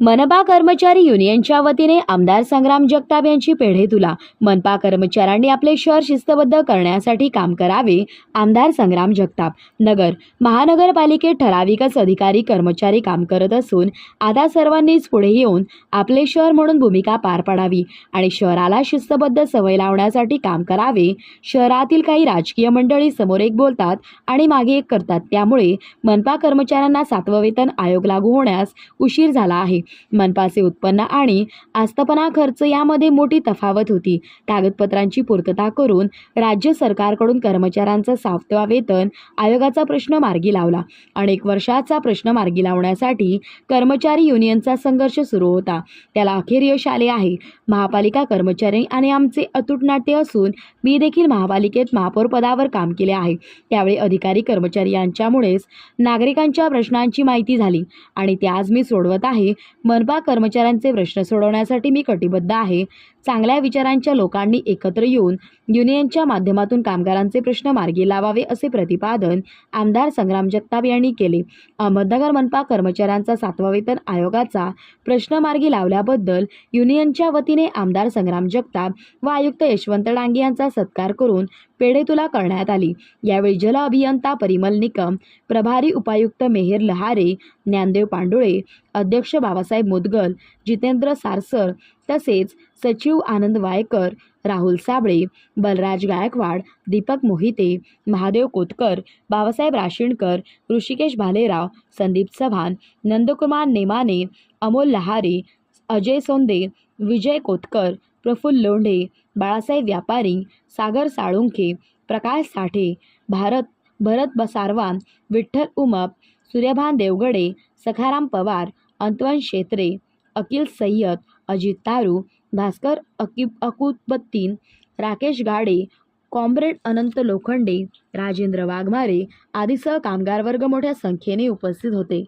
मनपा कर्मचारी युनियनच्या वतीने आमदार संग्राम जगताप यांची पेढे तुला. मनपा कर्मचाऱ्यांनी आपले शहर शिस्तबद्ध करण्यासाठी काम करावे आमदार संग्राम जगताप. नगर महानगरपालिकेत ठराविकच अधिकारी कर्मचारी काम करत असून आता सर्वांनीच पुढे येऊन आपले शहर म्हणून भूमिका पार पाडावी आणि शहराला शिस्तबद्ध सवय लावण्यासाठी काम करावे. शहरातील काही राजकीय मंडळी समोर एक बोलतात आणि मागे एक करतात. त्यामुळे मनपा कर्मचाऱ्यांना सातवं वेतन आयोग लागू होण्यास उशीर झाला आहे. मनपाचे उत्पन्न आणि आस्थापना खर्च यामध्ये मोठी तफावत होती. कागदपत्रांची पूर्तता करून राज्य सरकारकडून कर्मचाऱ्यांचं सातवा वेतन आयोगाचा प्रश्न मार्गी लावला. अनेक वर्षाचा प्रश्न मार्गी लावण्यासाठी कर्मचारी युनियनचा संघर्ष सुरू होता. त्याला अखेर यश आले आहे. महापालिका कर्मचारी आणि आमचे अतूट नाट्य असून मी देखील महापालिकेत महापौर पदावर काम केले आहे. त्यावेळी अधिकारी कर्मचारी यांच्यामुळेच नागरिकांच्या प्रश्नांची माहिती झाली आणि ते आज मी सोडवत आहे. मनपा कर्मचाऱ्यांचे प्रश्न सोडवण्यासाठी मी कटिबद्ध आहे. चांगल्या विचारांच्या लोकांनी एकत्र येऊन युनियनच्या माध्यमातून कामगारांचे प्रश्न मार्गी लावावे असे प्रतिपादन आमदार संग्राम जगताप यांनी केले. अहमदनगर मनपा कर्मचाऱ्यांचा सातवा वेतन आयोगाचा प्रश्न मार्गी लावल्याबद्दल युनियनच्या वतीने आमदार संग्राम जगताप व आयुक्त यशवंत डांगे यांचा सत्कार करून पेढे तुला करण्यात आली. यावेळी जल अभियंता परिमल निकम प्रभारी उपायुक्त मेहेर लहारे ज्ञानदेव पांडुळे अध्यक्ष बाबासाहेब मुदगल जितेंद्र सारसर तसेच सचिव आनंद वायकर राहुल साबळे बलराज गायकवाड दीपक मोहिते महादेव कोतकर बाबासाहेब राशिणकर ऋषिकेश भालेराव संदीप चव्हाण नंदकुमार नेमाने अमोल लहारे अजय सोंदे विजय कोतकर प्रफुल्ल लोंढे बाळासाहेब व्यापारी सागर साळुंखे प्रकाश साठे भारत भरत बसारवान विठ्ठल उमप सूर्यभान देवगडे सखाराम पवार अंतवन शेत्रे अकिल सय्यद अजित तारू भास्कर अकिब अकुतबत्तीन राकेश गाडे कॉम्रेड अनंत लोखंडे राजेंद्र वाघमारे आदीसह कामगार वर्ग मोठ्या संख्येने उपस्थित होते.